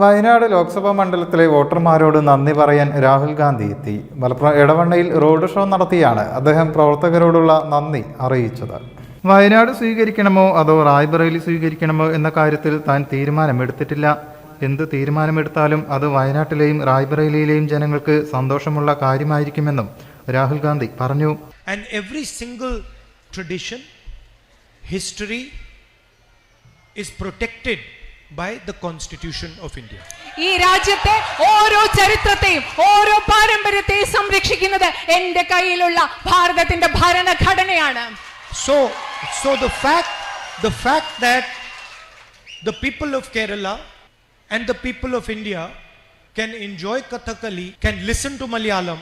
വയനാട് ലോക്സഭാ മണ്ഡലത്തിലെ വോട്ടർമാരോട് നന്ദി പറയാൻ രാഹുൽ ഗാന്ധി എത്തി. മലപ്പുറം എടവണ്ണയിൽ റോഡ് ഷോ നടത്തിയാണ് അദ്ദേഹം പ്രവർത്തകരോടുള്ള നന്ദി അറിയിച്ചത്. വയനാട് സ്വീകരിക്കണമോ അതോ റായ്ബറേലി സ്വീകരിക്കണമോ എന്ന കാര്യത്തിൽ താൻ തീരുമാനമെടുത്തിട്ടില്ല. എന്ത് തീരുമാനമെടുത്താലും അത് വയനാട്ടിലെയും റായ്ബറേലിയിലെയും ജനങ്ങൾക്ക് സന്തോഷമുള്ള കാര്യമായിരിക്കുമെന്നും രാഹുൽ ഗാന്ധി പറഞ്ഞു. And every single tradition history is protected by the Constitution of India. ഈ രാജ്യത്തെ ഓരോ ചരിത്രത്തെയും ഓരോ പാരമ്പര്യത്തെയും സംരക്ഷിക്കുന്നത് എന്റെ കയ്യിലുള്ള ഭാരതത്തിന്റെ ഭരണഘടനയാണ് So, so the fact, the fact that the people of Kerala and the people of India can enjoy Kathakali, can listen to Malayalam,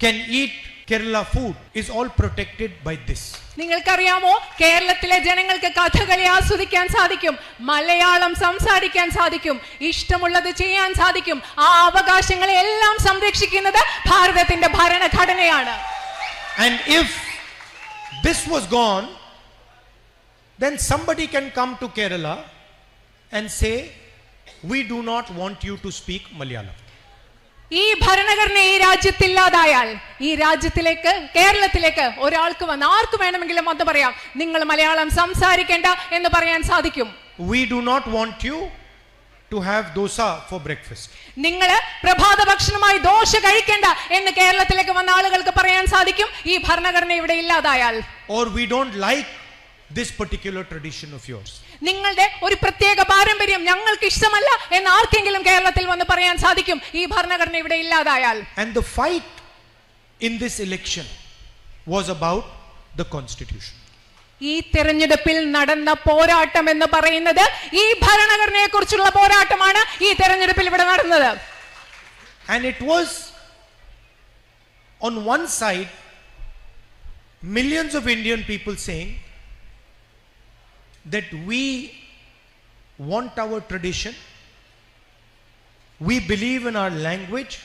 can eat Kerala food is all protected by this. നിങ്ങൾക്കറിയാമോ കേരളത്തിലെ ജനങ്ങൾക്ക് കഥകളി ആസ്വദിക്കാൻ സാധിക്കും മലയാളം സംസാരിക്കാൻ സാധിക്കും ഇഷ്ടമുള്ളത് ചെയ്യാൻ സാധിക്കും ആ അവകാശങ്ങളെ എല്ലാം സംരക്ഷിക്കുന്നത് ഭാരതത്തിന്റെ ഭരണഘടനയാണ് And if this was gone, then somebody can come to Kerala and say, We do not want you to speak Malayalam. ഈ ഭരണഘടന ഈ രാജ്യത്തില്ലാതായാൽ ഈ രാജ്യത്തിലേക്ക് കേരളത്തിലേക്ക് ഒരാൾക്ക് വന്ന് ആർക്ക് വേണമെങ്കിലും വന്ന് പറയാം നിങ്ങൾ മലയാളം സംസാരിക്കേണ്ട എന്ന് പറയാൻ സാധിക്കും. We do not want you to have dosa for breakfast നിങ്ങൾ പ്രഭാത ഭക്ഷണമായി ദോശ കഴിക്കേണ്ട എന്ന് കേരളത്തിലേക്ക് വന്ന ആളുകൾക്ക് പറയാൻ സാധിക്കും ഈ ഭരണഘടന ഇവിടെ ഇല്ലാതായാൽ. Or we don't like this particular tradition of yours. നിങ്ങളുടെ ഒരു പ്രത്യേക പാരമ്പര്യം ഞങ്ങൾക്ക് ഇഷ്ടമല്ല എന്ന് ആർക്കെങ്കിലും കേരളത്തിൽ വന്ന് പറയാൻ സാധിക്കും ഈ ഭരണഘടന ഇവിടെ ഇല്ലാതായാൽ And the fight in this election was about the constitution. ഈ തെരഞ്ഞെടുപ്പിൽ നടന്ന പോരാട്ടം എന്ന് പറയുന്നത് ഈ ഭരണഘടനയെ കുറിച്ചുള്ള പോരാട്ടമാണ് ഈ തെരഞ്ഞെടുപ്പിൽ ഇവിടെ നടന്നത് And it was on one side, millions of Indian people saying that we want our tradition, we believe in our language,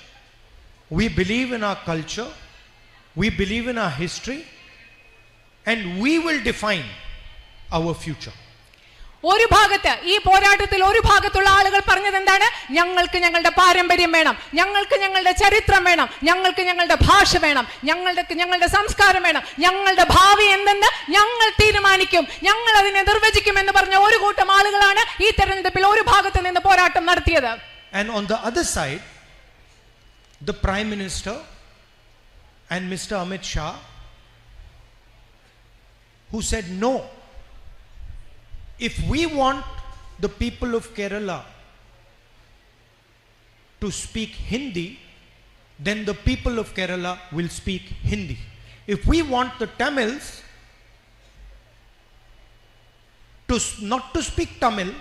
we believe in our culture, we believe in our history, and we will define our future. ഒരു ഭാഗത്ത് ഈ പോരാട്ടത്തിൽ ഒരു ഭാഗത്തുള്ള ആളുകൾ പറഞ്ഞത് എന്താണ്? ഞങ്ങൾക്ക് ഞങ്ങളുടെ പാരമ്പര്യം വേണം ഞങ്ങൾക്ക് ഞങ്ങളുടെ ചരിത്രം വേണം ഞങ്ങൾക്ക് ഞങ്ങളുടെ ഭാഷ വേണം ഞങ്ങളുടെ ഞങ്ങളുടെ സംസ്കാരം വേണം ഞങ്ങളുടെ ഭാവി എന്തെന്ന് ഞങ്ങൾ തീരുമാനിക്കും ഞങ്ങൾ അതിനെ നിർവചിക്കും എന്ന് പറഞ്ഞ ഒരു കൂട്ടം ആളുകളാണ് ഈ തെരഞ്ഞെടുപ്പിൽ ഒരു ഭാഗത്ത് നിന്ന് പോരാട്ടം നടത്തിയത്. And on the other side, who said, No, if we want the people of Kerala to speak Hindi, then the people of Kerala will speak Hindi. If we want the Tamils to not to speak Tamil,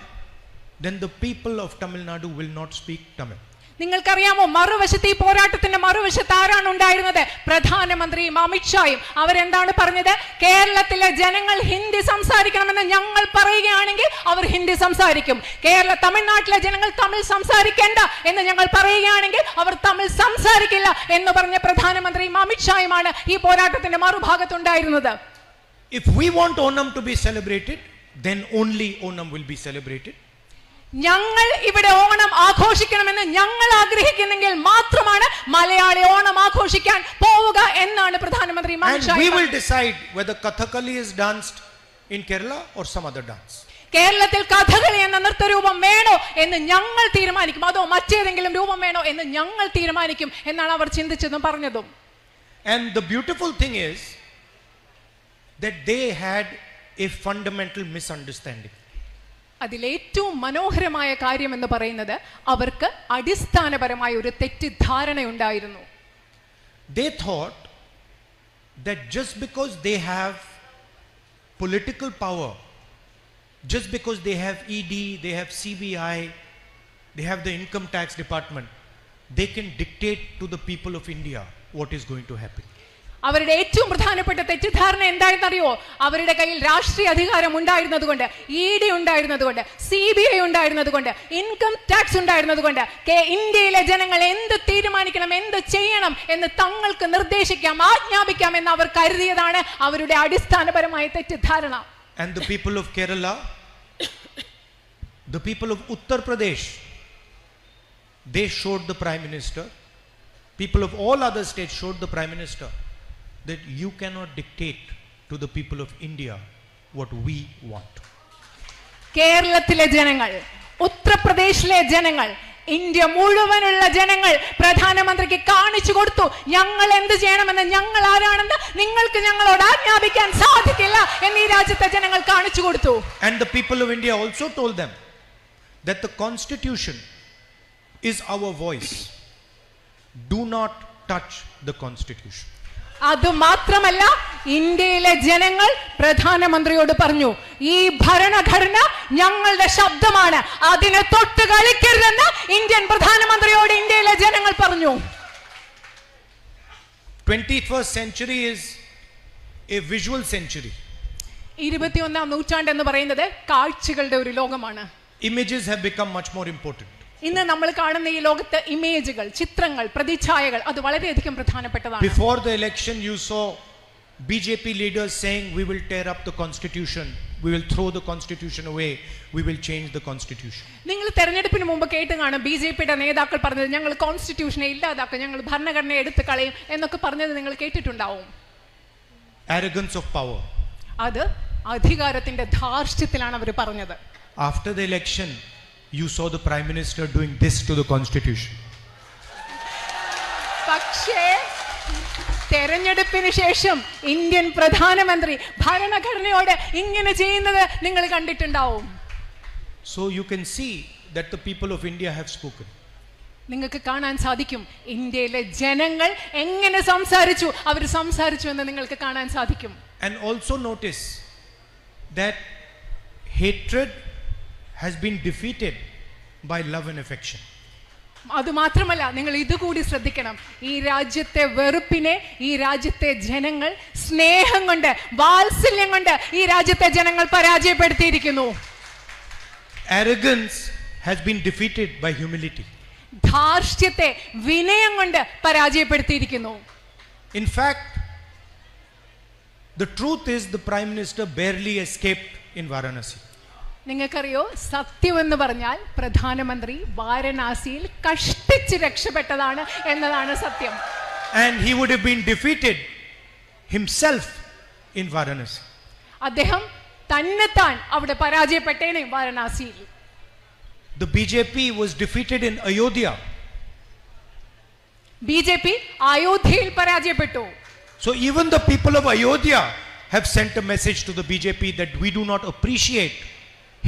then the people of Tamil Nadu will not speak Tamil. നിങ്ങൾക്കറിയാമോ മറുവശത്ത് ഈ പോരാട്ടത്തിന്റെ മറുവശത്ത് ആരാണ് ഉണ്ടായിരുന്നത്? പ്രധാനമന്ത്രിയും അമിത്ഷായും. അവരെന്താണ് പറഞ്ഞത്? കേരളത്തിലെ ജനങ്ങൾ ഹിന്ദി സംസാരിക്കണമെന്ന് ഞങ്ങൾ പറയുകയാണെങ്കിൽ അവർ ഹിന്ദി സംസാരിക്കും. കേരള തമിഴ്നാട്ടിലെ ജനങ്ങൾ തമിഴ് സംസാരിക്കേണ്ട എന്ന് ഞങ്ങൾ പറയുകയാണെങ്കിൽ അവർ തമിഴ് സംസാരിക്കില്ല എന്ന് പറഞ്ഞ പ്രധാനമന്ത്രിയും അമിത്ഷായുമാണ് ഈ പോരാട്ടത്തിന്റെ മറുഭാഗത്തുണ്ടായിരുന്നത്. If we want Onam to be celebrated, then only Onam will be celebrated. ഞങ്ങൾ ഇവിടെ ഓണം ആഘോഷിക്കണമെന്ന് ഞങ്ങൾ ആഗ്രഹിക്കുന്നെങ്കിൽ മാത്രമാണ് മലയാളി ഓണം ആഘോഷിക്കാൻ പോവുക എന്നാണ് പ്രധാനമന്ത്രി And we will decide whether Kathakali is danced in Kerala or some other dance. കേരളത്തിൽ കഥകളി എന്ന നൃത്തരൂപം വേണോ എന്ന് ഞങ്ങൾ തീരുമാനിക്കും അതോ മറ്റേതെങ്കിലും രൂപം വേണോ എന്ന് ഞങ്ങൾ തീരുമാനിക്കും എന്നാണ് അവർ ചിന്തിച്ചതും പറഞ്ഞതും And the beautiful thing is that they had a fundamental misunderstanding. അതിലേറ്റവും മനോഹരമായ കാര്യം എന്ന് പറയുന്നത് അവർക്ക് അടിസ്ഥാനപരമായ ഒരു തെറ്റിദ്ധാരണയുണ്ടായിരുന്നു They thought that just because they have political power, just because they have ED, they have CBI, they have the income tax department, they can dictate to the people of India what is going to happen. അവരുടെ ഏറ്റവും പ്രധാനപ്പെട്ട തെറ്റിദ്ധാരണ എന്താണെന്നറിയോ അവരുടെ കയ്യിൽ രാഷ്ട്രീയ അധികാരം ഉണ്ടായിരുന്നതുകൊണ്ട് ഇ ഡി ഉണ്ടായിരുന്നതുകൊണ്ട് സി ബി ഐ ഉണ്ടായിരുന്നതുകൊണ്ട് ഇൻകം ടാക്സ് ഉണ്ടായിരുന്നതുകൊണ്ട് ഇന്ത്യയിലെ ജനങ്ങൾ എന്ത് തീരുമാനിക്കണം എന്ത് ചെയ്യണം എന്ന് തങ്ങൾക്ക് നിർദ്ദേശിക്കാം ആജ്ഞാപിക്കാം എന്ന് അവർ കരുതിയതാണ് അവരുടെ അടിസ്ഥാനപരമായ തെറ്റിദ്ധാരണ. And the people of Kerala, the people of Uttar Pradesh, they showed the Prime Minister, people of all other states showed the Prime Minister. that you cannot dictate to the people of India what we want. കേരളത്തിലെ ജനങ്ങൾ ഉത്തർപ്രദേശിലെ ജനങ്ങൾ India മുഴുവനുള്ള ജനങ്ങൾ പ്രധാനമന്ത്രിക്ക് കാണിച്ചു കൊടുത്തു ഞങ്ങൾ എന്ത് ചെയ്യണമെന്ന് ഞങ്ങൾ ആരാണെന്ന് നിങ്ങൾക്ക് ഞങ്ങളോട് ആജ്ഞാപിക്കാൻ സാധിക്കില്ല എന്ന് ഈ രാജ്യത്തെ ജനങ്ങൾ കാണിച്ചു കൊടുത്തു And the people of India also told them that the constitution is our voice. Do not touch the constitution. അത് മാത്രമല്ല ഇന്ത്യയിലെ ജനങ്ങൾ പ്രധാനമന്ത്രിയോട് പറഞ്ഞു ഈ ഭരണഘടന ഞങ്ങളുടെ ശബ്ദമാണ് അതിനെ തൊട്ട് കളിക്കരുതെന്ന് ഇന്ത്യൻ പ്രധാനമന്ത്രിയോട് ഇന്ത്യയിലെ ജനങ്ങൾ പറഞ്ഞു 21st century is a visual century. ഇരുപത്തിയൊന്നാം നൂറ്റാണ്ട് എന്ന് പറയുന്നത് കാഴ്ചകളുടെ ഒരു ലോകമാണ് images have become much more important. ഇന്ന് നമ്മൾ കാണുന്ന ഈ ലോകത്ത് ഇമേജുകൾ ചിത്രങ്ങൾ പ്രതിച്ഛായകൾ അത് വളരെയധികം പ്രധാനപ്പെട്ടതാണ്. Before the election you saw B J P leaders saying we will tear up the constitution we will throw the constitution away, we will change the constitution നിങ്ങൾ തെരഞ്ഞെടുപ്പിന് മുമ്പ് കേട്ട് കാണും ബി ജെ പിയുടെ നേതാക്കൾ പറഞ്ഞത് ഞങ്ങൾ കോൺസ്റ്റിറ്റ്യൂഷനെ ഇല്ലാതാക്കും ഞങ്ങൾ ഭരണഘടന എടുത്തു കളയും എന്നൊക്കെ പറഞ്ഞത് നിങ്ങൾ കേട്ടിട്ടുണ്ടാവും. Arrogance of power. അത് അധികാരത്തിന്റെ ധാർഷ്ട്യത്തിലാണ് അവർ പറഞ്ഞത്. After the election, you saw the Prime Minister doing this to the constitution. പക്ഷേ തെരഞ്ഞെടുപ്പിന് ശേഷം ഇന്ത്യൻ പ്രധാനമന്ത്രി ഭരണഘടനയോട് ഇങ്ങനെ ചെയ്യുന്നത് നിങ്ങൾ കണ്ടിട്ടുണ്ടാവും So you can see that the people of India have spoken. നിങ്ങൾക്ക് കാണാൻ സാധിക്കും ഇന്ത്യയിലെ ജനങ്ങൾ എങ്ങനെ സംസാരിച്ചു അവർ സംസാരിച്ചു എന്ന് നിങ്ങൾക്ക് കാണാൻ സാധിക്കും And also notice that hatred has been defeated by love and affection. അത് മാത്രമല്ല നിങ്ങൾ ഇതുകൂടി ശ്രദ്ധിക്കണം ഈ രാജ്യത്തെ വെറുപ്പിനെ ഈ രാജ്യത്തെ ജനങ്ങൾ സ്നേഹം കൊണ്ട് വാത്സല്യം കൊണ്ട് ഈ രാജ്യത്തെ ജനങ്ങൾ പരാജയപ്പെടുത്തിയിരിക്കുന്നു Arrogance has been defeated by humility. ധാർഷ്ട്യത്തെ വിനയം കൊണ്ട് പരാജയപ്പെടുത്തിയിരിക്കുന്നു In fact, the truth is the Prime Minister barely escaped in Varanasi. നിങ്ങൾക്കറിയോ സത്യം എന്ന് പറഞ്ഞാൽ പ്രധാനമന്ത്രി വാരണാസിയിൽ കഷ്ടിച്ച് രക്ഷപ്പെട്ടതാണ് എന്നതാണ് സത്യം And he would have been defeated himself in Varanasi. അദ്ദേഹം തന്നെത്താൻ അവിടെ പരാജയപ്പെട്ടേനെ വാരണാസിയിൽ The BJP was defeated in Ayodhya. BJP അയോധ്യയിൽ പരാജയപ്പെട്ടു So even the people of Ayodhya have sent a message to the BJP that we do not appreciate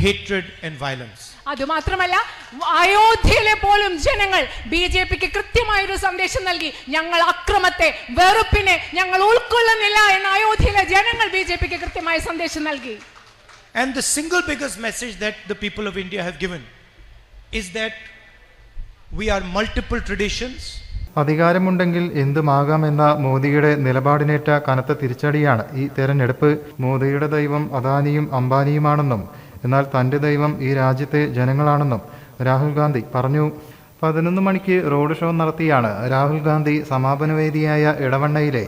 hatred and violence. അതുമാത്രമല്ല അയോധ്യയിലെ പോലും ജനങ്ങൾ B J പിക്ക് കൃത്യമായൊരു സന്ദേശം നൽകി ഞങ്ങൾ അക്രമത്തെ വെറുപ്പിനെ ഞങ്ങൾ ഉൾക്കൊള്ളുന്നില്ല എന്ന് അയോധ്യയിലെ ജനങ്ങൾ ബി ജെ പിക്ക് കൃത്യമായ സന്ദേശം നൽകി. And the single biggest message that the people of India have given is that we are multiple traditions, അധികാരമുണ്ടെങ്കിൽ എന്തുമാകാമെന്ന മോദിയുടെ നിലപാടിനേറ്റ കനത്ത തിരിച്ചടിയാണ് ഈ തെരഞ്ഞെടുപ്പ്. മോദിയുടെ ദൈവം അദാനിയും അംബാനിയുമാണെന്നും എന്നാൽ തന്റെ ദൈവം ഈ രാജ്യത്തെ ജനങ്ങളാണെന്നും രാഹുൽ ഗാന്ധി പറഞ്ഞു. പതിനൊന്ന് മണിക്ക് റോഡ് ഷോ നടത്തിയാണ് രാഹുൽ ഗാന്ധി സമാപന വേദിയായ ഇടവണ്ണയിലെ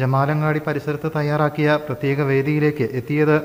ജമാലങ്ങാടി പരിസരത്ത് തയ്യാറാക്കിയ പ്രത്യേക വേദിയിലേക്ക് എത്തിയത്.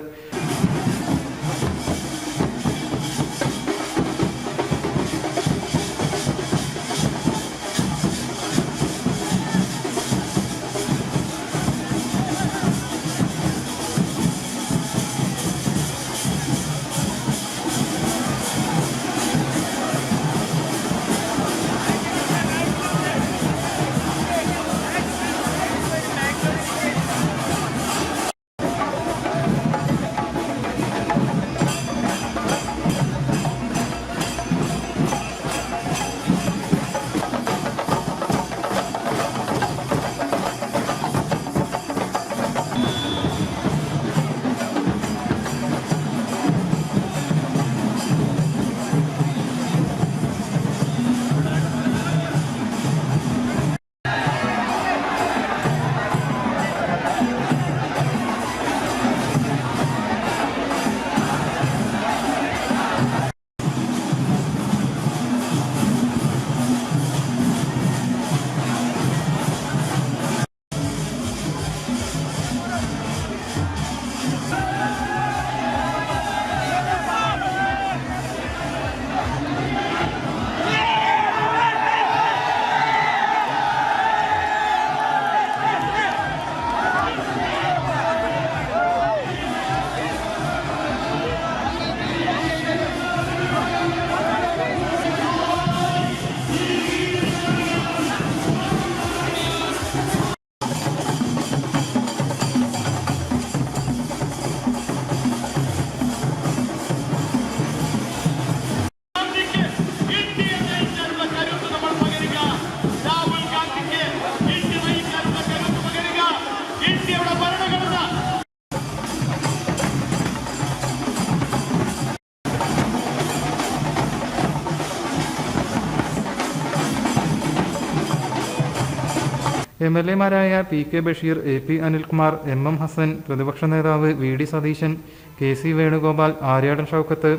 M L എമാരായ P K Basheer A P Anilkumar M M Hassan പ്രതിപക്ഷ നേതാവ് V D Satheesan K C Venugopal Aryadan Shoukath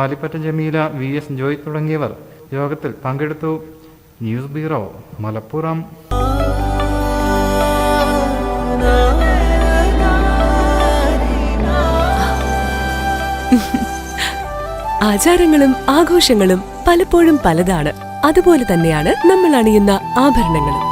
Alippatta Jameela V S Joy തുടങ്ങിയവർ യോഗത്തിൽ പങ്കെടുത്തു. News bureau Malappuram. ആചാരങ്ങളും ആഘോഷങ്ങളും പലപ്പോഴും പലതാണ്. അതുപോലെ തന്നെയാണ് നമ്മൾ അണിയുന്ന ആഭരണങ്ങളും.